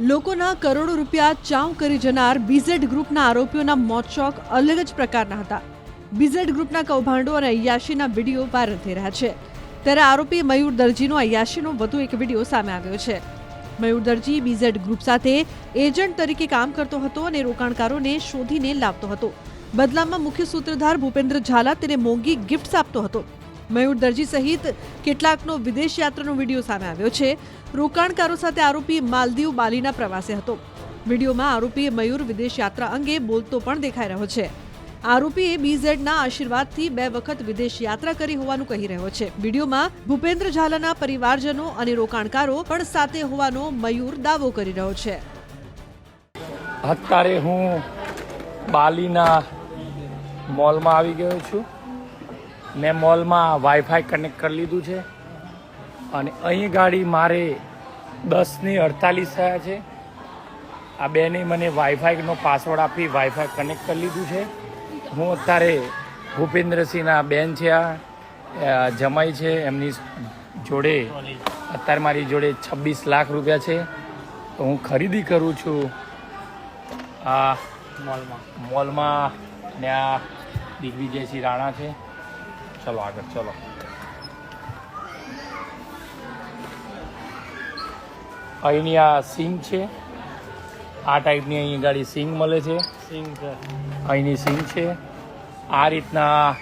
લોકોના કરોડો રૂપિયા ચાઉ કરી જનાર બીઝેડ ગ્રુપના આરોપીઓના મોતશોક અલગ જ પ્રકારના હતા. બીઝેડ ગ્રુપના કૌભાંડો અને અયાશીના વીડિયો વાયરલ થઈ રહ્યા છે. ત્યારે આરોપી મયુર દરજીનો અયાશીનો વધુ એક વીડિયો સામે આવ્યો છે. મયુર દરજી બીઝેડ ગ્રુપ સાથે એજન્ટ તરીકે કામ કરતો હતો અને રોકાણકારોને શોધીને લાવતો હતો. બદલામાં મુખ્ય સૂત્રધાર ભૂપેન્દ્ર ઝાલા તેને મોંઘી ગિફ્ટ્સ આપતો હતો. મયુર દરજી સહિત કેટલાકનો વિદેશ યાત્રાનો વીડિયો સામે આવ્યો છે. રોકાણકારો સાથે આરોપી માલદીવ બાલીના પ્રવાસે હતો. વિડીયોમાં આરોપી મયુર વિદેશ યાત્રા અંગે બોલતો પણ દેખાઈ રહ્યો છે. આરોપીએ બીઝેડના આશીર્વાદથી બે વખત વિદેશ યાત્રા કરી હોવાનું કહી રહ્યો છે. વિડીયોમાં ભૂપેન્દ્ર ઝાલાના પરિવારજનો અને રોકાણકારો પણ સાથે હોવાનો મયુર દાવો કરી રહ્યો છે. અત્યારે હું બાલીના મોલમાં આવી ગયો છું. મેં મોલમાં વાઈફાઈ કનેક્ટ કરી લીધું છે. અને અહીં ગાડી મારે દસની અડતાલીસ થયા છે. આ બેને મને વાઈફાઈનો પાસવર્ડ આપી વાઈફાઈ કનેક્ટ કરી લીધું છે. હું અત્યારે ભૂપેન્દ્રસિંહના બેન છે આ. જમાઈ છે. એમની જોડે અત્યારે મારી જોડે છવ્વીસ લાખ રૂપિયા છે. તો હું ખરીદી કરું છું આ મોલમાં. મોલમાં ને આ દિગ્વિજયસિંહ રાણા છે. ચલો આગળ ચલો. અહીંની આ સિંગ છે. આ ટાઈપની અહીં ગાડી સિંગ મળે છે. અહીંની સિંગ છે. આ રીતના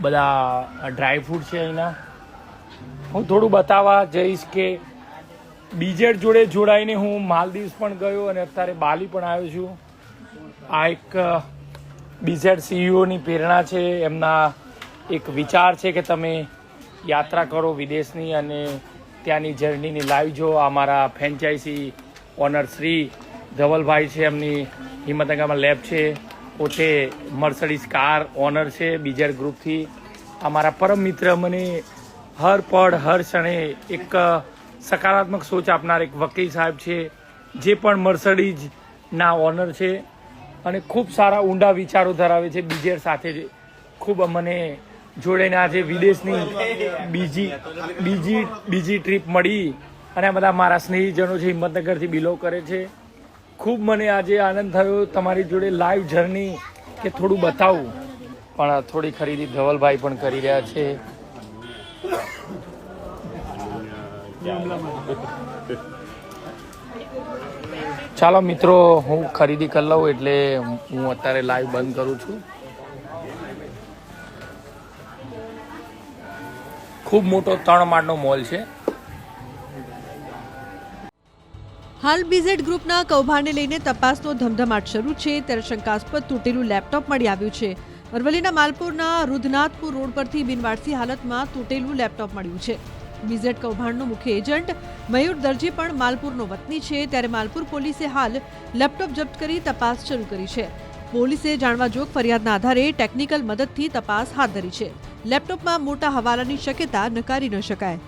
બધા ડ્રાય ફ્રૂટ છે અહીંના. હું થોડું બતાવવા જઈશ કે બીજેડ જોડે જોડાઈને હું માલદીવ્સ પણ ગયો અને અત્યારે બાલી પણ આવ્યો છું. આ એક બીઝેડ સીઈઓની પ્રેરણા છે. એમના એક વિચાર છે કે તમે યાત્રા કરો વિદેશની અને ત્યાંની જર્નીની લાઈવ જો અમારા મારા ફ્રેન્ચાઇઝી ઓનર શ્રી ધવલભાઈ છે, એમની હિંમતનગરમાં લેબ છે. પોતે મર્સડીઝ કાર ઓનર છે બીજેડ ગ્રુપથી અમારા પરમ મિત્ર મને હર પળ, હર ક્ષણે એક સકારાત્મક સોચ આપનાર એક વકીલ સાહેબ છે, જે પણ મર્સડીઝના ઓનર છે. અને ખૂબ સારા ઊંડા વિચારો ધરાવે છે. બીજેર સાથે ખૂબ મને જોડેને આજે વિદેશની બીજી બીજી બીજી ટ્રીપ મળી અને બધા મારા સ્નેહીજનો છે, હિંમતનગરથી બિલો કરે છે. ખૂબ મને આજે આનંદ થયો તમારી જોડે લાઈવ જર્ની કે થોડું બતાવું. પણ થોડી ખરીદી ધવલભાઈ પણ કરી રહ્યા છે. ચાલો મિત્રો, હું ખરીદી કરી લઉં એટલે હું અત્યારે લાઈવ બંધ કરું છું. ખૂબ મોટો ત્રણ માળનો મોલ છે. હાલ બીઝેડ ગ્રુપના કૌભાંડને લઈને તપાસનો ધમધમાટ શરૂ છે. ત્યારે શંકાસ્પદ તૂટેલું લેપટોપ મળી આવ્યું છે. અરવલ્લીના માલપુરના રુધનાથપુર રોડ પરથી બિનવારસી હાલતમાં તૂટેલું લેપટોપ મળ્યું છે. બીઝેડ કૌભાંડનો મુખ્ય એજન્ટ મયુર દરજી પણ માલપુરનો વતની છે. ત્યારે માલપુર પોલીસે હાલ લેપટોપ જપ્ત કરી તપાસ શરૂ કરી છે. પોલીસે જાણવા જોગ ફરિયાદના આધારે ટેકનિકલ મદદથી તપાસ હાથ ધરી છે. લેપટોપમાં મોટા હવાલાની શક્યતા નકારી ન શકાય.